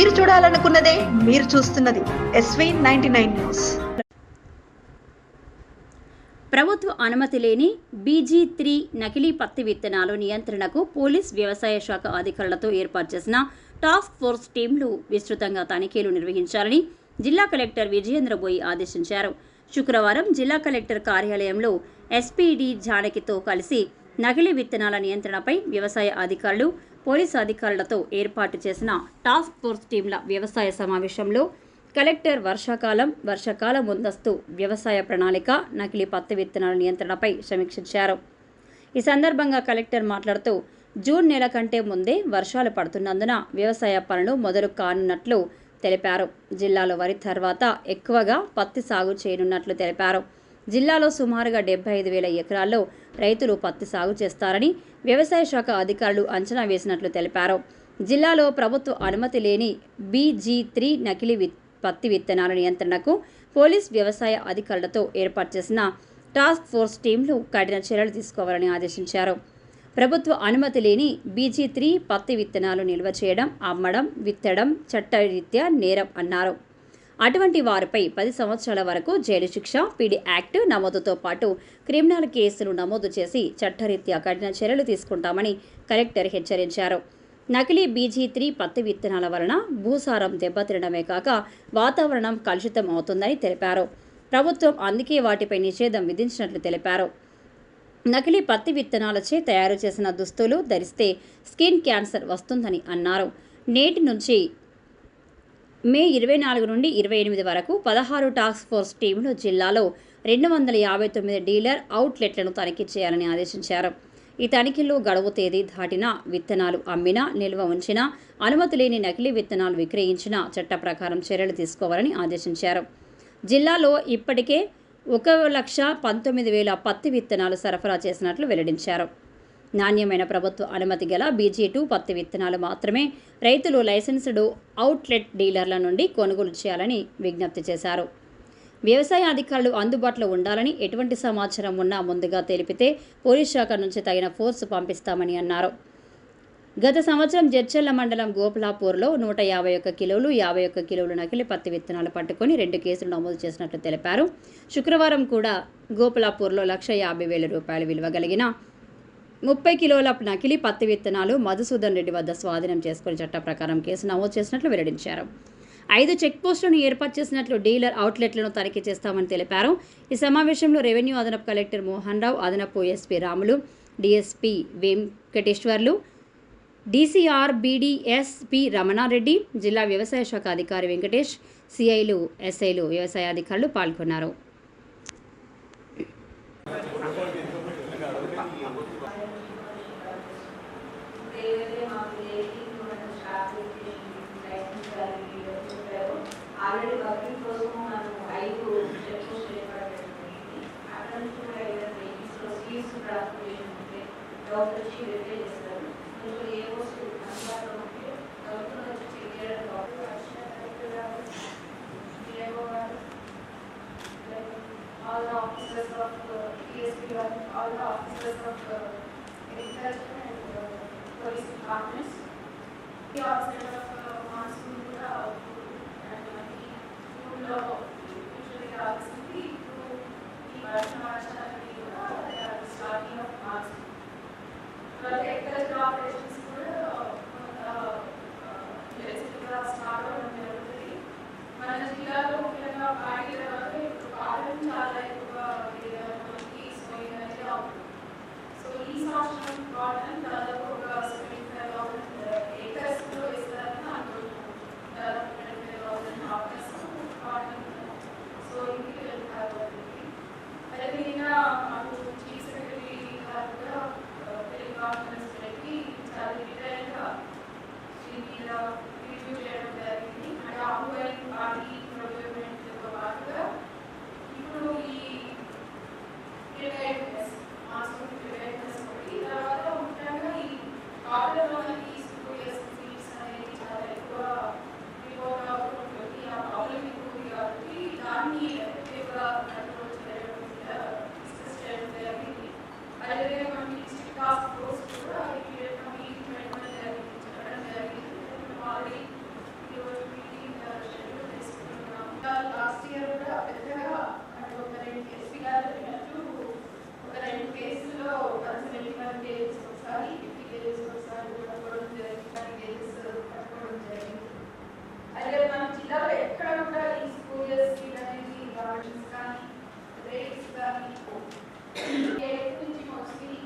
మీరు చూడాలనుకున్నదే మీరు చూస్తున్నది ఎస్వీ నైన్టీ నైన్ న్యూస్ ప్రభుత్వ అనుమతి లేని బీజీ త్రీ నకిలీ పత్తి విత్తనాలు నియంత్రణకు పోలీస్ వ్యవసాయ శాఖ అధికారులతో ఏర్పాటు చేసిన టాస్క్ ఫోర్స్ టీంలు విస్తృతంగా తనిఖీలు నిర్వహించాలని జిల్లా కలెక్టర్ విజయేంద్ర బోయి ఆదేశించారు. శుక్రవారం జిల్లా కలెక్టర్ కార్యాలయంలో ఎస్పీడీ జానకితో కలిసి నకిలీ విత్తనాల నియంత్రణపై వ్యవసాయ అధికారులు పోలీసు అధికారులతో ఏర్పాటు చేసిన టాస్క్ ఫోర్స్ టీంల వ్యవసాయ సమావేశంలో కలెక్టర్ వర్షాకాలం వర్షాకాల ముందస్తు వ్యవసాయ ప్రణాళిక నకిలీ పత్తి విత్తనాల నియంత్రణపై సమీక్షించారు. ఈ సందర్భంగా కలెక్టర్ మాట్లాడుతూ జూన్ నెల కంటే ముందే వర్షాలు పడుతున్నందున వ్యవసాయ పనులు మొదలు కానున్నట్లు తెలిపారు. జిల్లాలో వరి తర్వాత ఎక్కువగా పత్తి సాగు చేయనున్నట్లు తెలిపారు. జిల్లాలో సుమారుగా డెబ్బై ఐదు వేల ఎకరాల్లో రైతులు పత్తి సాగు చేస్తారని వ్యవసాయ శాఖ అధికారులు అంచనా వేసినట్లు తెలిపారు. జిల్లాలో ప్రభుత్వ అనుమతి లేని బీజీ త్రీ నకిలీ విత్ పత్తి విత్తనాల నియంత్రణకు పోలీస్ వ్యవసాయ అధికారులతో ఏర్పాటు చేసిన టాస్క్ ఫోర్స్ టీంలు కఠిన చర్యలు తీసుకోవాలని ఆదేశించారు. ప్రభుత్వ అనుమతి లేని బీజీ త్రీ పత్తి విత్తనాలు నిల్వ చేయడం అమ్మడం విత్తడం చట్టరీత్యా నేరం అన్నారు. అటువంటి వారిపై పది సంవత్సరాల వరకు జైలు శిక్ష పీడీ యాక్ట్ నమోదుతో పాటు క్రిమినల్ కేసులు నమోదు చేసి చట్టరీత్యా కఠిన చర్యలు తీసుకుంటామని కలెక్టర్ హెచ్చరించారు. నకిలీ బీజీ త్రీ పత్తి విత్తనాల వలన భూసారం దెబ్బతినడమే కాక వాతావరణం కలుషితం అవుతుందని తెలిపారు. ప్రభుత్వం అందుకే వాటిపై నిషేధం విధించినట్లు తెలిపారు. నకిలీ పత్తి విత్తనాలచే తయారు చేసిన దుస్తులు ధరిస్తే స్కిన్ క్యాన్సర్ వస్తుందని అన్నారు. నేటి నుంచి మే ఇరవై నాలుగు నుండి ఇరవై ఎనిమిది వరకు పదహారు టాస్క్ ఫోర్స్ టీంలు జిల్లాలో రెండు వందల యాభై తొమ్మిది డీలర్ అవుట్లెట్లను తనిఖీ చేయాలని ఆదేశించారు. ఈ తనిఖీల్లో గడువు తేదీ దాటిన విత్తనాలు అమ్మినా నిల్వ ఉంచినా అనుమతి లేని నకిలీ విత్తనాలు విక్రయించినా చట్ట ప్రకారం చర్యలు తీసుకోవాలని ఆదేశించారు. జిల్లాలో ఇప్పటికే ఒక లక్ష పంతొమ్మిది వేల పత్తి విత్తనాలు సరఫరా చేసినట్లు వెల్లడించారు. నాణ్యమైన ప్రభుత్వ అనుమతి గల బీజీ టూ పత్తి విత్తనాలు మాత్రమే రైతులు లైసెన్స్డ్ అవుట్లెట్ డీలర్ల నుండి కొనుగోలు చేయాలని విజ్ఞప్తి చేశారు. వ్యవసాయ అధికారులు అందుబాటులో ఉండాలని ఎటువంటి సమాచారం ఉన్నా ముందుగా తెలిపితే పోలీస్ శాఖ నుంచి తగిన ఫోర్సు పంపిస్తామని అన్నారు. గత సంవత్సరం జడ్చెల్ల మండలం గోపలాపూర్లో నూట యాభై ఒక్క కిలోలు యాభై ఒక్క కిలోలు నకిలీ పత్తి విత్తనాలు పట్టుకొని రెండు కేసులు నమోదు చేసినట్లు తెలిపారు. శుక్రవారం కూడా గోపలాపూర్లో లక్ష యాభై వేల రూపాయలు విలువ కలిగిన ముప్పై కిలోల నకిలీ పత్తి విత్తనాలు మధుసూదన్ రెడ్డి వద్ద స్వాధీనం చేసుకుని చట్ట ప్రకారం కేసు నమోదు చేసినట్లు వెల్లడించారు. ఐదు చెక్ పోస్టులను ఏర్పాటు చేసినట్లు డీలర్ అవుట్లెట్లను తనిఖీ చేస్తామని తెలిపారు. ఈ సమావేశంలో రెవెన్యూ అదనపు కలెక్టర్ మోహన్ రావు అదనపు SP Ramulu DSP Venkateswarlu DCR BDSP Ramana Reddy జిల్లా వ్యవసాయ శాఖ అధికారి వెంకటేష్ సిఐలు ఎస్ఐలు వ్యవసాయ అధికారులు పాల్గొన్నారు. The officers of uh, ESP, review చేయడం జరిగింది. అండ్ ఆన్గోయింగ్ ఆర్డీ ప్రొక్యూర్మెంట్తో పాటుగా ఇప్పుడు ఈ ఇరవై ఐదు 사람이 있고 예쁜 집은 없으니